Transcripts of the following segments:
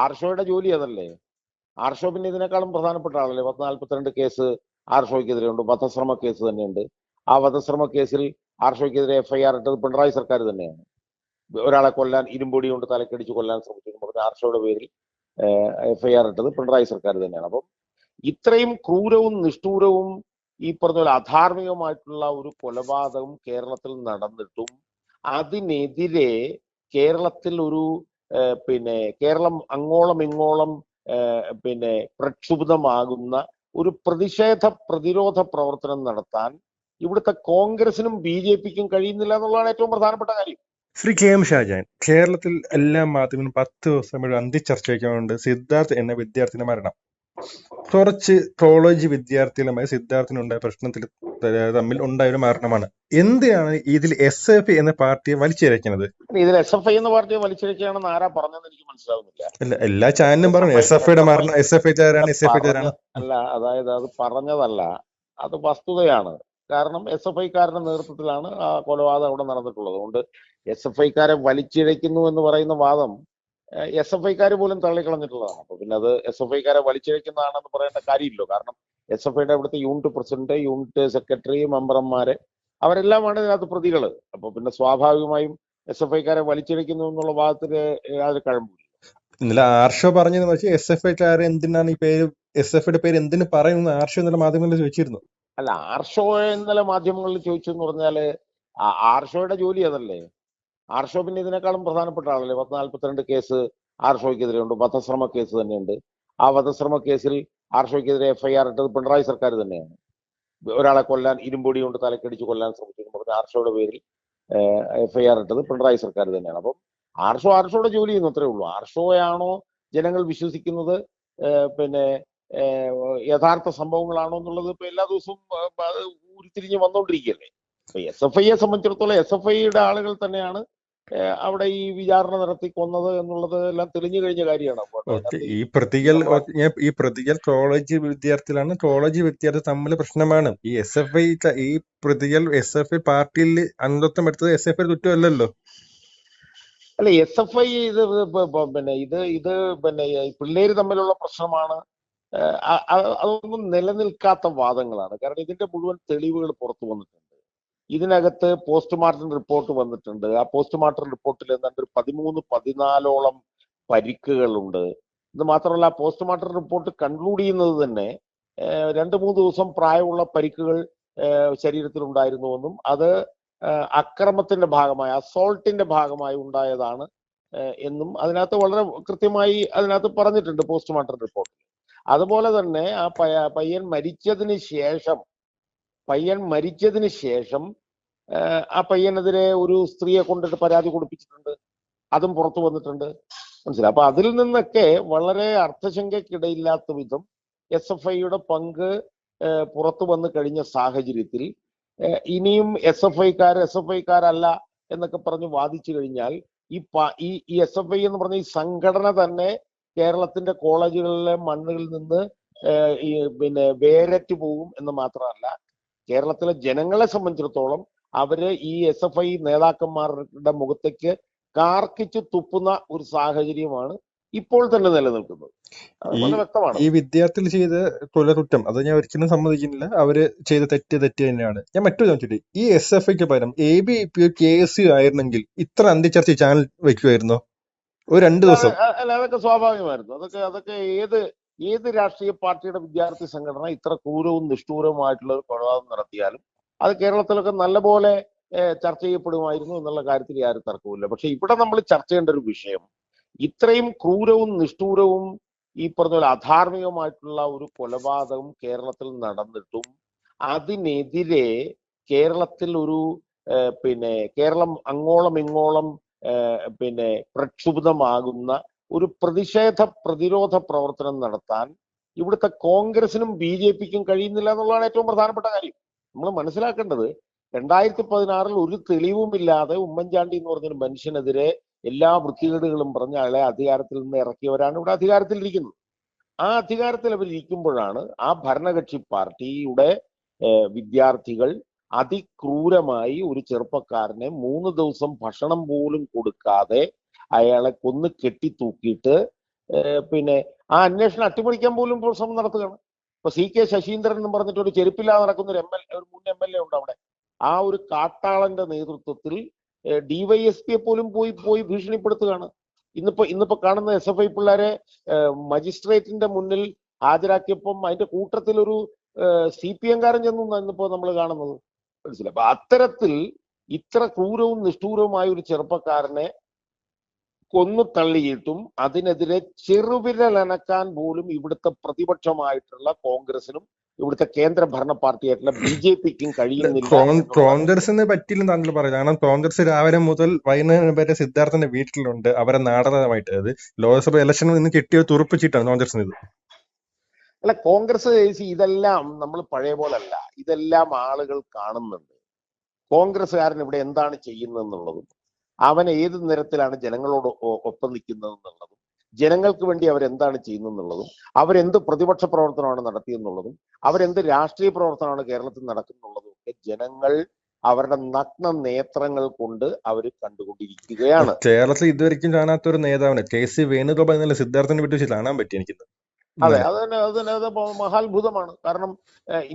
ആർഷോയുടെ ജോലി അതല്ലേ? ആർഷോ പിന്നെ ഇതിനേക്കാളും പ്രധാനപ്പെട്ട ആളല്ലേ? പത്ത് നാല്പത്തിരണ്ട് കേസ് ആർഷോയ്ക്കെതിരെ ഉണ്ട്. വധശ്രമ കേസ് തന്നെയുണ്ട്. ആ വധശ്രമ കേസിൽ ആർഷോയ്ക്കെതിരെ എഫ്ഐആർ ഇട്ടത് പിണറായി സർക്കാർ തന്നെയാണ്. ഒരാളെ കൊല്ലാൻ ഇരുമ്പൊടി കൊണ്ട് തലക്കടിച്ച് കൊല്ലാൻ ശ്രമിച്ചു പറഞ്ഞ ആർഷോയുടെ പേരിൽ എഫ്ഐആർ ഇട്ടത് പിണറായി സർക്കാർ തന്നെയാണ്. അപ്പം ഇത്രയും ക്രൂരവും നിഷ്ഠൂരവും ഈ പറഞ്ഞ പോലെ അധാർമികമായിട്ടുള്ള ഒരു കൊലപാതകം കേരളത്തിൽ നടന്നിട്ടും അതിനെതിരെ കേരളത്തിൽ ഒരു പിന്നെ കേരളം അങ്ങോളം ഇങ്ങോളം പിന്നെ പ്രക്ഷുബ്ധമാകുന്ന ഒരു പ്രതിഷേധ പ്രതിരോധ പ്രവർത്തനം നടത്താൻ ഇവിടുത്തെ കോൺഗ്രസിനും ബി ജെ പിക്കും കഴിയുന്നില്ല എന്നുള്ളതാണ് ഏറ്റവും പ്രധാനപ്പെട്ട കാര്യം. ശ്രീ കെ എം ഷാജാൻ കേരളത്തിൽ എല്ലാ മാധ്യമങ്ങളും പത്ത് ദിവസം അന്തി അന്തിച്ചർച്ച വയ്ക്കാറുണ്ട്. സിദ്ധാർത്ഥ് എന്ന വിദ്യാർത്ഥിയുടെ മരണം. കുറച്ച് കോളേജ് വിദ്യാർത്ഥികളുമായി സിദ്ധാർത്ഥിനുണ്ടായ പ്രശ്നത്തിൽ തമ്മിൽ ഉണ്ടായ ഒരു മരണമാണ്. എന്തിനാണ് ഇതിൽ എസ് എഫ് എന്ന പാർട്ടിയെ വലിച്ചിഴക്കുന്നത് ഇതിൽ എസ് എഫ് ഐ എന്ന പാർട്ടിയെ വലിച്ചിഴക്കുകയാണെന്ന് ആരാ പറഞ്ഞതെന്ന് എനിക്ക് മനസ്സിലാവുന്നില്ല. എല്ലാ ചാനലും പറഞ്ഞു എസ് എഫ് ഐയുടെ മരണം എസ് എഫ് ഐക്കാരാണ് എസ് എഫ് ഐക്കാരാണ് അല്ല അതായത് അത് പറഞ്ഞതല്ല. അത് വസ്തുതയാണ്. കാരണം എസ് എഫ് ഐക്കാരുടെ നേതൃത്വത്തിലാണ് ആ കൊലപാതകം അവിടെ നടന്നിട്ടുള്ളത്. അതുകൊണ്ട് എസ് എഫ് ഐക്കാരെ വലിച്ചിഴയ്ക്കുന്നു എന്ന് പറയുന്ന വാദം എസ് എഫ് ഐക്കാർ പോലും തള്ളിക്കളഞ്ഞിട്ടുള്ളതാണ്. അപ്പൊ പിന്നെ അത് എസ് എഫ് ഐക്കാരെ വലിച്ചിഴക്കുന്നതാണെന്ന് പറയേണ്ട കാര്യമില്ലല്ലോ കാരണം എസ് എഫ് ഐയുടെ അവിടുത്തെ യൂണിറ്റ് പ്രസിഡന്റ് യൂണിറ്റ് സെക്രട്ടറി മെമ്പർമാര് അവരെല്ലാമാണ് ഇതിനകത്ത് പ്രതികൾ അപ്പൊ പിന്നെ സ്വാഭാവികമായും എസ് എഫ് ഐക്കാരെ വലിച്ചിഴക്കുന്നു എന്നുള്ള വാദത്തിന് യാതൊരു കഴമ്പില്ല ഇന്നലെ ആർഷോ പറഞ്ഞത് പക്ഷേ എസ് എഫ് ഐക്കാരെ എന്തിനാണ് ഈ പേര് എസ് എഫ് ഐയുടെ പേര് എന്തിനു പറയുന്നത് ആർഷോ ഇന്നലെ മാധ്യമങ്ങളിൽ ചോദിച്ചിരുന്നു. അല്ല ആർഷോ ഇന്നലെ മാധ്യമങ്ങളിൽ ചോദിച്ചു എന്ന് പറഞ്ഞാൽ ആർഷോയുടെ ജോലി അതല്ലേ? ആർഷോ പിന്നെ ഇതിനേക്കാളും പ്രധാനപ്പെട്ട ആളല്ലേ? പത്ത് നാല്പത്തിരണ്ട് കേസ് ആർഷോയ്ക്കെതിരെ ഉണ്ട് വധശ്രമ കേസ് തന്നെയുണ്ട്. ആ വധശ്രമ കേസിൽ ആർഷോയ്ക്കെതിരെ എഫ്ഐആർ ഇട്ടത് പിണറായി സർക്കാർ തന്നെയാണ്. ഒരാളെ കൊല്ലാൻ ഇരുമ്പൊടി കൊണ്ട് തലക്കടിച്ച് കൊല്ലാൻ ശ്രമിച്ചു പറഞ്ഞ ആർഷോയുടെ പേരിൽ എഫ്ഐആർ ഇട്ടത് പിണറായി സർക്കാർ തന്നെയാണ്. അപ്പം ആർഷോ ആർഷോയുടെ ജോലി ചെയ്യുന്നു അത്രേ ഉള്ളൂ. ആർഷോയാണോ ജനങ്ങൾ വിശ്വസിക്കുന്നത് പിന്നെ യഥാർത്ഥ സംഭവങ്ങളാണോ എന്നുള്ളത് ഇപ്പൊ എല്ലാ ദിവസവും ഉരുത്തിരിഞ്ഞ് വന്നുകൊണ്ടിരിക്കുകയല്ലേ എസ് എഫ് ഐയെ സംബന്ധിച്ചിടത്തോളം എസ് എഫ് ഐയുടെ ആളുകൾ തന്നെയാണ് അവിടെ ഈ വിചാരണ നടത്തി കൊന്നത് എന്നുള്ളത് എല്ലാം തെളിഞ്ഞു കഴിഞ്ഞ കാര്യമാണ്. ഈ പ്രതികൾ ഞാൻ- ഈ പ്രതികൾ കോളേജ് വിദ്യാർത്ഥികളാണ്. കോളേജ് വിദ്യാർത്ഥി തമ്മിൽ പ്രശ്നമാണ്. ഈ എസ് എഫ് ഐ ഈ പ്രതികൾ എസ് എഫ് ഐ പാർട്ടിയിൽ അംഗത്വം എടുത്തത് എസ് എഫ് ഐ കുറ്റമല്ലല്ലോ. അല്ല എസ് എഫ് ഐ ഇത് പിന്നെ ഇത് ഇത് പിന്നെ പിള്ളേര് തമ്മിലുള്ള പ്രശ്നമാണ്. അതൊന്നും നിലനിൽക്കാത്ത വാദങ്ങളാണ്. കാരണം ഇതിന്റെ മുഴുവൻ തെളിവുകൾ പുറത്തു വന്നിട്ടുണ്ട്. ഇതിനകത്ത് പോസ്റ്റ്മോർട്ടം റിപ്പോർട്ട് വന്നിട്ടുണ്ട്. ആ പോസ്റ്റ്മോർട്ടം റിപ്പോർട്ടിൽ എന്താണ്ട് ഒരു പതിമൂന്ന് പതിനാലോളം പരിക്കുകളുണ്ട്. ഇത് മാത്രമല്ല പോസ്റ്റ്മോർട്ടം റിപ്പോർട്ട് കൺക്ലൂഡ് ചെയ്യുന്നത് തന്നെ രണ്ട് മൂന്ന് ദിവസം പ്രായമുള്ള പരിക്കുകൾ ശരീരത്തിലുണ്ടായിരുന്നുവെന്നും അത് അക്രമത്തിന്റെ ഭാഗമായി അസോൾട്ടിന്റെ ഭാഗമായി ഉണ്ടായതാണ് എന്നും അതിനകത്ത് വളരെ കൃത്യമായി അതിനകത്ത് പറഞ്ഞിട്ടുണ്ട് പോസ്റ്റ്മോർട്ടം റിപ്പോർട്ട് അതുപോലെ തന്നെ ആ പയ്യൻ മരിച്ചതിന് ശേഷം പയ്യൻ മരിച്ചതിന് ശേഷം ആ പയ്യനെതിരെ ഒരു സ്ത്രീയെ കൊണ്ടിട്ട് പരാതി കൊടുപ്പിച്ചിട്ടുണ്ട്. അതും പുറത്തു വന്നിട്ടുണ്ട്. മനസ്സിലായി? അപ്പൊ അതിൽ നിന്നൊക്കെ വളരെ അർത്ഥശങ്കയ്ക്കിടയില്ലാത്ത വിധം എസ് എഫ് ഐയുടെ പങ്ക് പുറത്തു വന്നു കഴിഞ്ഞ സാഹചര്യത്തിൽ ഇനിയും എസ് എഫ് ഐക്കാർ എസ് എഫ് ഐക്കാരല്ല എന്നൊക്കെ പറഞ്ഞ് വാദിച്ചു കഴിഞ്ഞാൽ ഈ ഈ എസ് എഫ് ഐ എന്ന് പറഞ്ഞ ഈ സംഘടന തന്നെ കേരളത്തിന്റെ കോളേജുകളിലെ മണ്ണുകളിൽ നിന്ന് ഈ പിന്നെ വേരറ്റ് പോകും എന്ന് മാത്രമല്ല കേരളത്തിലെ ജനങ്ങളെ സംബന്ധിച്ചിടത്തോളം അവർ ഈ എസ് എഫ് ഐ നേതാക്കന്മാരുടെ മുഖത്തേക്ക് കാർക്കിച്ച് തുപ്പുന്ന ഒരു സാഹചര്യമാണ് ഇപ്പോൾ തന്നെ നിലനിൽക്കുന്നത്. ഈ വ്യക്തമാണ്. ഈ വിദ്യാർത്ഥികൾ ചെയ്ത കൊലകുറ്റം അത് ഞാൻ ഒരിക്കലും സമ്മതിക്കുന്നില്ല. അവർ ചെയ്ത തെറ്റ് തെറ്റ് തന്നെയാണ്. ഞാൻ മറ്റൊരു ചോദിച്ചിട്ട് ഈ എസ് എഫ് ഐക്ക് പകരം A B P K S U ആയിരുന്നെങ്കിൽ ഇത്ര അന്തിച്ചർച്ച ചാനൽ വെക്കുമായിരുന്നോ ഒരു രണ്ട് ദിവസം. അല്ല അതൊക്കെ സ്വാഭാവികമായിരുന്നു. അതൊക്കെ അതൊക്കെ ഏത് ഏത് രാഷ്ട്രീയ പാർട്ടിയുടെ വിദ്യാർത്ഥി സംഘടന ഇത്ര ക്രൂരവും നിഷ്ഠൂരവുമായിട്ടുള്ള ഒരു കൊലപാതകം നടത്തിയാലും അത് കേരളത്തിലൊക്കെ നല്ലപോലെ ചർച്ച ചെയ്യപ്പെടുമായിരുന്നു എന്നുള്ള കാര്യത്തിൽ ആരും തർക്കവുമില്ല. പക്ഷെ ഇവിടെ നമ്മൾ ചർച്ച ചെയ്യേണ്ട ഒരു വിഷയം ഇത്രയും ക്രൂരവും നിഷ്ഠൂരവും ഈ പറഞ്ഞ പോലെ അധാർമികമായിട്ടുള്ള ഒരു കൊലപാതകം കേരളത്തിൽ നടന്നിട്ടും അതിനെതിരെ കേരളത്തിൽ ഒരു പിന്നെ കേരളം അങ്ങോളം ഇങ്ങോളം പിന്നെ പ്രക്ഷുബ്ധമാകുന്ന ഒരു പ്രതിഷേധ പ്രതിരോധ പ്രവർത്തനം നടത്താൻ ഇവിടുത്തെ കോൺഗ്രസിനും ബി ജെ പിക്കും കഴിയുന്നില്ല എന്നുള്ളതാണ് ഏറ്റവും പ്രധാനപ്പെട്ട കാര്യം. നമ്മൾ മനസ്സിലാക്കേണ്ടത് രണ്ടായിരത്തി പതിനാറിൽ ഒരു തെളിവുമില്ലാതെ ഉമ്മൻചാണ്ടി എന്ന് പറഞ്ഞൊരു മനുഷ്യനെതിരെ എല്ലാ വൃത്തികേടുകളും പറഞ്ഞ അയാളെ അധികാരത്തിൽ നിന്ന് ഇറക്കിയവരാണ് ഇവിടെ അധികാരത്തിൽ ഇരിക്കുന്നത് ആ അധികാരത്തിൽ അവർ ഇരിക്കുമ്പോഴാണ് ആ ഭരണകക്ഷി പാർട്ടിയുടെ വിദ്യാർത്ഥികൾ അതിക്രൂരമായി ഒരു ചെറുപ്പക്കാരനെ മൂന്ന് ദിവസം ഭക്ഷണം പോലും കൊടുക്കാതെ അയാളെ കൊന്ന് കെട്ടിത്തൂക്കിയിട്ട് പിന്നെ ആ അന്വേഷണം അട്ടിമറിക്കാൻ പോലും ശ്രമം നടത്തുകയാണ്. ഇപ്പൊ സി കെ ശശീന്ദ്രൻ എന്ന് പറഞ്ഞിട്ട് ഒരു ചെരുപ്പില്ലാതെ നടക്കുന്ന ഒരു എം എൽ ഒരു മുൻ എം എൽ എ ഉണ്ട് അവിടെ. ആ ഒരു കാട്ടാളന്റെ നേതൃത്വത്തിൽ ഡിവൈഎസ്പിയെ പോലും പോയി പോയി ഭീഷണിപ്പെടുത്തുകയാണ്. ഇന്നിപ്പോ ഇന്നിപ്പോ കാണുന്ന എസ് എഫ് ഐ പിള്ളേരെ മജിസ്ട്രേറ്റിന്റെ മുന്നിൽ ഹാജരാക്കിയപ്പം അതിന്റെ കൂട്ടത്തിൽ ഒരു സി പി എംകാരൻ ചെന്നു ഇന്നിപ്പോ നമ്മൾ കാണുന്നത്. മനസ്സിലായി? അപ്പൊ അത്തരത്തിൽ ഇത്ര ക്രൂരവും നിഷ്ഠൂരവുമായ ഒരു ചെറുപ്പക്കാരനെ കൊന്നു തള്ളിയിട്ടും അതിനെതിരെ ചെറുവിരലനക്കാൻ പോലും ഇവിടുത്തെ പ്രതിപക്ഷമായിട്ടുള്ള കോൺഗ്രസിനും ഇവിടുത്തെ കേന്ദ്ര ഭരണ പാർട്ടിയായിട്ടുള്ള ബി ജെ പിക്കും കഴിയുന്നില്ല കോൺഗ്രസിന് പറ്റില്ല താങ്കൾ പറയുന്നത്. കാരണം കോൺഗ്രസ് രാവിലെ മുതൽ വൈകുന്നേരം വരെ സിദ്ധാർത്ഥന്റെ വീട്ടിലുണ്ട്. അവരെ നാടകമായിട്ട് അത് ലോക്സഭ ഇലക്ഷനിൽ നിന്ന് കിട്ടിയ തുറപ്പിച്ചിട്ടാണ് കോൺഗ്രസിന് ഇത്. അല്ല കോൺഗ്രസ് ചേച്ചി ഇതെല്ലാം നമ്മൾ പഴയ പോലല്ല. ഇതെല്ലാം ആളുകൾ കാണുന്നുണ്ട്. കോൺഗ്രസ്സുകാരൻ ഇവിടെ എന്താണ് ചെയ്യുന്നതെന്നുള്ളതും അവൻ ഏത് നിരത്തിലാണ് ജനങ്ങളോട് ഒപ്പം നിൽക്കുന്നത് എന്നുള്ളതും ജനങ്ങൾക്ക് വേണ്ടി അവരെന്താണ് ചെയ്യുന്നതെന്നുള്ളതും അവരെന്ത് പ്രതിപക്ഷ പ്രവർത്തനമാണ് നടത്തിയെന്നുള്ളതും അവരെന്ത് രാഷ്ട്രീയ പ്രവർത്തനമാണ് കേരളത്തിൽ നടക്കുന്നുള്ളതും ഒക്കെ ജനങ്ങൾ അവരുടെ നഗ്ന നേത്രങ്ങൾ കൊണ്ട് അവർ കണ്ടുകൊണ്ടിരിക്കുകയാണ്. കേരളത്തിൽ ഇതുവരെയും കാണാത്ത ഒരു നേതാവിനെ കെ സി വേണുഗോപാൽ എന്നുള്ള സിദ്ധാർത്ഥനെ വിട്ട് വെച്ച് കാണാൻ പറ്റി എനിക്കിന്ന് അതെ അത് തന്നെ അത് തന്നെ അത് മഹാത്ഭുതമാണ്. കാരണം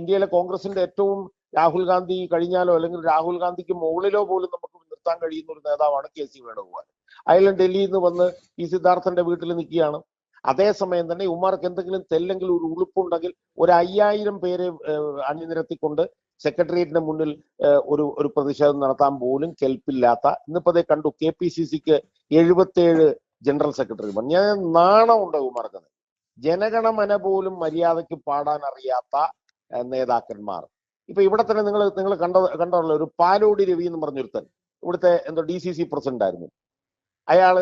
ഇന്ത്യയിലെ കോൺഗ്രസിന്റെ ഏറ്റവും രാഹുൽ ഗാന്ധി കഴിഞ്ഞാലോ അല്ലെങ്കിൽ രാഹുൽ ഗാന്ധിക്ക് മുകളിലോ പോലും നമുക്ക് നിർത്താൻ കഴിയുന്ന ഒരു നേതാവാണ് കെ സി വേണുഗോപാൽ. അയാൾ ഡൽഹിയിൽ നിന്ന് വന്ന് ഈ സിദ്ധാർത്ഥന്റെ വീട്ടിൽ നിൽക്കുകയാണ്. അതേസമയം തന്നെ ഉമാർക്ക് എന്തെങ്കിലും തെല്ലെങ്കിലും ഒരു ഉളുപ്പുണ്ടെങ്കിൽ ഒരു അയ്യായിരം പേരെ അണിനിരത്തിക്കൊണ്ട് സെക്രട്ടേറിയറ്റിന് മുന്നിൽ ഒരു ഒരു പ്രതിഷേധം നടത്താൻ പോലും കെൽപ്പില്ലാത്ത ഇന്നിപ്പോ അതേ കണ്ടു കെ പി സി സിക്ക് എഴുപത്തേഴ് ജനറൽ സെക്രട്ടറി ഞാൻ നാണമുണ്ട് ഉമാർക്ക് ജനഗണമന പോലും മര്യാദയ്ക്ക് പാടാൻ അറിയാത്ത നേതാക്കന്മാർ. ഇപ്പൊ ഇവിടെ തന്നെ നിങ്ങൾ നിങ്ങൾ കണ്ട കണ്ടല്ലോ ഒരു പാലോടി രവി എന്ന് പറഞ്ഞൊരുത്തൻ. ഇവിടുത്തെ എന്തോ ഡി സി സി പ്രസിഡന്റ് ആയിരുന്നു. അയാൾ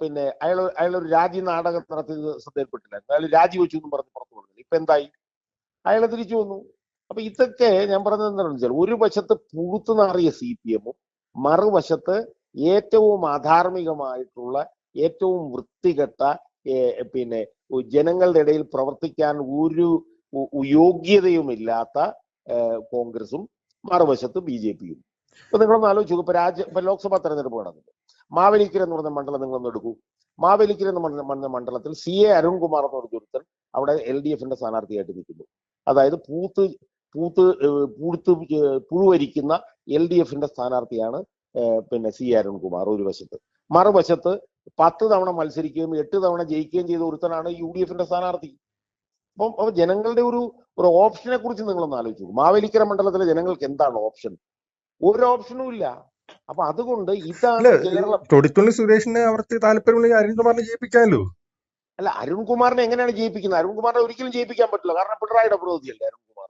പിന്നെ അയാൾ ഒരു രാജി നാടകം നടത്തിയത് ശ്രദ്ധയിൽപ്പെട്ടില്ലായിരുന്നു അയാൾ രാജിവെച്ചു എന്നും പറഞ്ഞ് പുറത്തു കൊടുത്തു ഇപ്പൊ എന്തായി? അയാൾ തിരിച്ചു വന്നു. അപ്പൊ ഇതൊക്കെ ഞാൻ പറഞ്ഞത് എന്താണെന്ന് വെച്ചാൽ ഒരു വശത്ത് പുഴുത്തു നാറിയ സി പി എമ്മും മറുവശത്ത് ഏറ്റവും അധാർമികമായിട്ടുള്ള ഏറ്റവും വൃത്തികെട്ട പിന്നെ ജനങ്ങളുടെ ഇടയിൽ പ്രവർത്തിക്കാൻ ഒരു യോഗ്യതയുമില്ലാത്ത കോൺഗ്രസും മറുവശത്ത് ബി ജെ പിയും. ഇപ്പൊ നിങ്ങളൊന്ന് ആലോചിച്ചു നോക്കും. ഇപ്പൊ രാജ്യ ഇപ്പൊ ലോക്സഭാ തെരഞ്ഞെടുപ്പ് നടന്നത് മാവേലിക്കര എന്ന് പറഞ്ഞ മണ്ഡലം നിങ്ങളൊന്ന് എടുക്കൂ. മാവേലിക്കര എന്ന് പറഞ്ഞ മണ്ഡലത്തിൽ സി എ അരുൺകുമാർ എന്ന് പറഞ്ഞ ഒരുത്തൻ അവിടെ എൽ ഡി എഫിന്റെ സ്ഥാനാർത്ഥിയായിട്ട് നിൽക്കുന്നു. അതായത് പൂത്ത് പൂത്ത് പൂത്ത് പുഴുവരിക്കുന്ന എൽ ഡി എഫിന്റെ സ്ഥാനാർത്ഥിയാണ് പിന്നെ സി അരുൺകുമാർ ഒരു വശത്ത്. മറുവശത്ത് പത്ത് തവണ മത്സരിക്കുകയും എട്ട് തവണ ജയിക്കുകയും ചെയ്ത ഒരുത്തനാണ് യു ഡി എഫിന്റെ സ്ഥാനാർത്ഥി. അപ്പം അപ്പൊ ജനങ്ങളുടെ ഒരു ഒരു ഓപ്ഷനെ കുറിച്ച് നിങ്ങളൊന്ന് ആലോചിച്ചു മാവേലിക്കര മണ്ഡലത്തിലെ ജനങ്ങൾക്ക് എന്താണ് ഓപ്ഷൻ? ഒരു ഓപ്ഷനും ഇല്ല. അപ്പൊ അതുകൊണ്ട് ഇതാണ് കേരളം. സുരേഷിന് സുരേഷിനെ അവർക്ക് താല്പര്യമുള്ള അരുൺകുമാറിനെ ജയിപ്പിക്കാമല്ലോ അല്ല അരുൺകുമാറിനെ എങ്ങനെയാണ് ജയിപ്പിക്കുന്നത്? അരുൺകുമാറിനെ ഒരിക്കലും ജയിപ്പിക്കാൻ പറ്റില്ല. കാരണം പിണറായിയുടെ പ്രതിനിധിയല്ലേ അരുൺകുമാർ?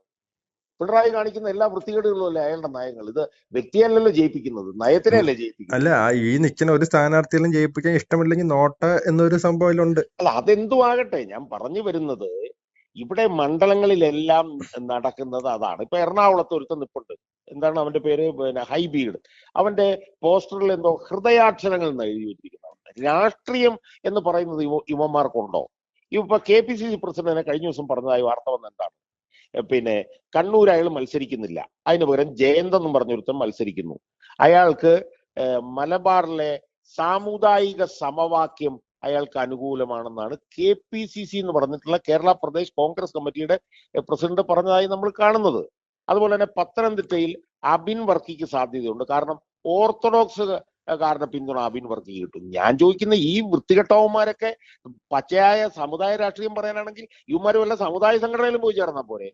പിണറായി കാണിക്കുന്ന എല്ലാ വൃത്തികേടുകളും അല്ലേ അയാളുടെ നയങ്ങൾ? ഇത് വ്യക്തിയല്ലല്ലോ ജയിപ്പിക്കുന്നത്. നയത്തിനെയല്ലേ ജയിപ്പിക്കുന്നത്? അല്ല ഈ നിൽക്കുന്ന ഒരു സ്ഥാനാർത്ഥിയെല്ലാം ജയിപ്പിക്കാൻ ഇഷ്ടമില്ലെങ്കിൽ നോട്ട എന്നൊരു സംഭവം ഉണ്ട് അല്ല അതെന്തും ആകട്ടെ ഞാൻ പറഞ്ഞു വരുന്നത് ഇവിടെ മണ്ഡലങ്ങളിലെല്ലാം നടക്കുന്നത് അതാണ്. ഇപ്പൊ എറണാകുളത്ത് ഒരുത്തം നിപ്പുണ്ട്. എന്താണ് അവന്റെ പേര്? പിന്നെ ഹൈബീഡ്. അവന്റെ പോസ്റ്ററിൽ എന്തോ ഹൃദയാക്ഷരങ്ങൾ എന്ന് എഴുതി വെച്ചിരിക്കുന്നതാണ് രാഷ്ട്രീയം എന്ന് പറയുന്നത് യുവ യുവന്മാർക്കുണ്ടോ ഇപ്പൊ കെ പി സി സി പ്രസിഡന്റിനെ കഴിഞ്ഞ ദിവസം പറഞ്ഞതായി വാർത്ത വന്ന എന്താണ്? പിന്നെ കണ്ണൂർ അയാൾ മത്സരിക്കുന്നില്ല. അതിന് പകരം ജയന്ത് എന്നും പറഞ്ഞൊരുത്തൻ മത്സരിക്കുന്നു. അയാൾക്ക് മലബാറിലെ സാമുദായിക സമവാക്യം അയാൾക്ക് അനുകൂലമാണെന്നാണ് കെ പി സി സി എന്ന് പറഞ്ഞിട്ടുള്ള കേരള പ്രദേശ് കോൺഗ്രസ് കമ്മിറ്റിയുടെ പ്രസിഡന്റ് പറഞ്ഞതായി നമ്മൾ കാണുന്നത്. അതുപോലെ തന്നെ പത്തനംതിട്ടയിൽ അബിൻ വർക്കിക്ക് സാധ്യതയുണ്ട്. കാരണം ഓർത്തഡോക്സ് കാരണം പിന്തുണ അബിൻ വർക്കി കിട്ടും. ഞാൻ ചോദിക്കുന്ന ഈ വൃത്തികെട്ടവന്മാരൊക്കെ പച്ചയായ സമുദായ രാഷ്ട്രീയം പറയാനാണെങ്കിൽ ഇവന്മാർ വല്ല സമുദായ സംഘടനയിലും പോയി ചേർന്നാൽ പോരെ?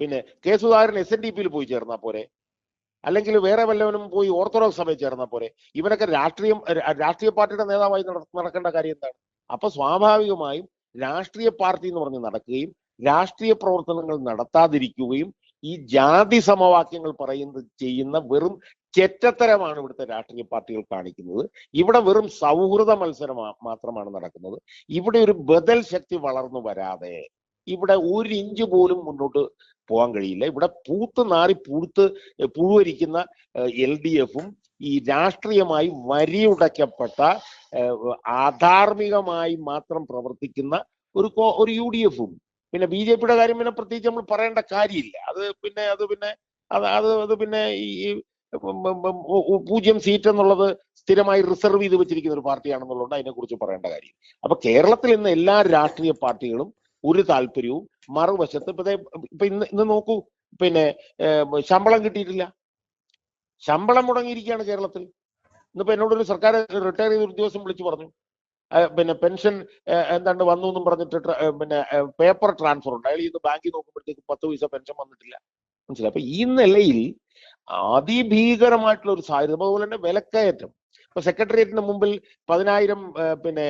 പിന്നെ K Sudhakaran S N D പിയിൽ പോയി ചേർന്നാൽ പോരെ? അല്ലെങ്കിൽ വേറെ വല്ലവനും പോയി ഓർത്തഡോക്സ് സഭയിൽ ചേർന്നാൽ പോരെ? ഇവനൊക്കെ രാഷ്ട്രീയം രാഷ്ട്രീയ പാർട്ടിയുടെ നേതാവായി നട- നടക്കേണ്ട കാര്യം എന്താണ്? അപ്പൊ സ്വാഭാവികമായും രാഷ്ട്രീയ പാർട്ടി എന്ന് പറഞ്ഞ് നടക്കുകയും രാഷ്ട്രീയ പ്രവർത്തനങ്ങൾ നടത്താതിരിക്കുകയും ഈ ജാതി സമവാക്യങ്ങൾ പറയുന്നത് ചെയ്യുന്ന വെറും ചെറ്റത്തരമാണ് ഇവിടുത്തെ രാഷ്ട്രീയ പാർട്ടികൾ കാണിക്കുന്നത്. ഇവിടെ വെറും സൗഹൃദ മത്സരം മാത്രമാണ് നടക്കുന്നത്. ഇവിടെ ഒരു ബദൽ ശക്തി വളർന്നു വരാതെ ഇവിടെ ഒരു ഇഞ്ച് പോലും മുന്നോട്ട് പോകാൻ കഴിയില്ല. ഇവിടെ പൂത്ത് നാറി പൂത്ത് പുഴുവരിക്കുന്ന എൽ ഡി എഫും ഈ രാഷ്ട്രീയമായി വരിയുടയ്ക്കപ്പെട്ട ആധാർമികമായി മാത്രം പ്രവർത്തിക്കുന്ന ഒരു ഒരു യു ഡി എഫും പിന്നെ ബി ജെ പിയുടെ കാര്യം പിന്നെ പ്രത്യേകിച്ച് നമ്മൾ പറയേണ്ട കാര്യമില്ല. അത് പിന്നെ അത് പിന്നെ അത് അത് അത് പിന്നെ ഈ പൂജ്യം സീറ്റ് എന്നുള്ളത് സ്ഥിരമായി റിസർവ് ചെയ്ത് വെച്ചിരിക്കുന്ന ഒരു പാർട്ടിയാണെന്നുള്ളതുകൊണ്ട് അതിനെക്കുറിച്ച് പറയേണ്ട കാര്യം. അപ്പൊ കേരളത്തിൽ ഇന്ന് എല്ലാ രാഷ്ട്രീയ പാർട്ടികളും ഒരു താല്പര്യവും മറുവശത്ത് ഇപ്പൊ ഇപ്പൊ ഇന്ന് ഇന്ന് നോക്കൂ പിന്നെ ശമ്പളം കിട്ടിയിട്ടില്ല. ശമ്പളം മുടങ്ങിയിരിക്കുകയാണ് കേരളത്തിൽ. ഇന്നിപ്പോ എന്നോടൊരു സർക്കാർ റിട്ടയർ ചെയ്ത ഉദ്യോഗസ്ഥൻ വിളിച്ചു പറഞ്ഞു പിന്നെ പെൻഷൻ എന്താണ്ട് വന്നു എന്നും പറഞ്ഞിട്ട് പിന്നെ പേപ്പർ ട്രാൻസ്ഫർ ഉണ്ട്. അയാൾ ഇന്ന് ബാങ്കിൽ നോക്കുമ്പോഴത്തേക്ക് പത്ത് പൈസ പെൻഷൻ വന്നിട്ടില്ല. മനസ്സിലായി? അപ്പൊ ഈ നിലയിൽ അതിഭീകരമായിട്ടുള്ള ഒരു സാഹചര്യം അതുപോലെ തന്നെ വിലക്കയറ്റം. ഇപ്പൊ സെക്രട്ടേറിയറ്റിന് മുമ്പിൽ പതിനായിരം പിന്നെ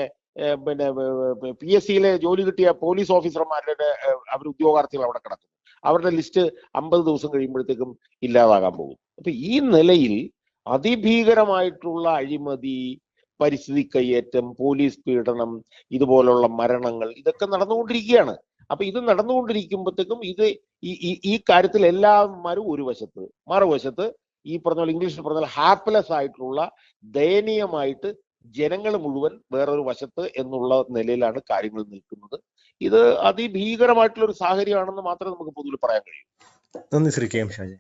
പിന്നെ പി എസ് സിയിലെ ജോലി കിട്ടിയ പോലീസ് ഓഫീസർമാരുടെ അവർ ഉദ്യോഗാർത്ഥികൾ അവിടെ കിടക്കും അവരുടെ ലിസ്റ്റ് അമ്പത് ദിവസം കഴിയുമ്പോഴത്തേക്കും ഇല്ലാതാകാൻ പോകും. അപ്പൊ ഈ നിലയിൽ അതിഭീകരമായിട്ടുള്ള അഴിമതി പരിസ്ഥിതി കയ്യേറ്റം പോലീസ് പീഡനം ഇതുപോലുള്ള മരണങ്ങൾ ഇതൊക്കെ നടന്നുകൊണ്ടിരിക്കുകയാണ്. അപ്പൊ ഇത് നടന്നുകൊണ്ടിരിക്കുമ്പോഴത്തേക്കും ഇത് ഈ ഈ- കാര്യത്തിൽ എല്ലാവരും ഒരു വശത്ത് മറുവശത്ത് ഈ പറഞ്ഞ പോലെ ഇംഗ്ലീഷിൽ പറഞ്ഞ ഹാപ്ലെസ് ആയിട്ടുള്ള ദയനീയമായിട്ട് ജനങ്ങൾ മുഴുവൻ വേറൊരു വശത്ത് എന്നുള്ള നിലയിലാണ് കാര്യങ്ങൾ നിൽക്കുന്നത്. ഇത് അതിഭീകരമായിട്ടുള്ള ഒരു സാഹചര്യമാണെന്ന് മാത്രമേ നമുക്ക് പൊതുവിൽ പറയാൻ കഴിയൂ. നന്ദി ശ്രീ കെ എം ഷാജി.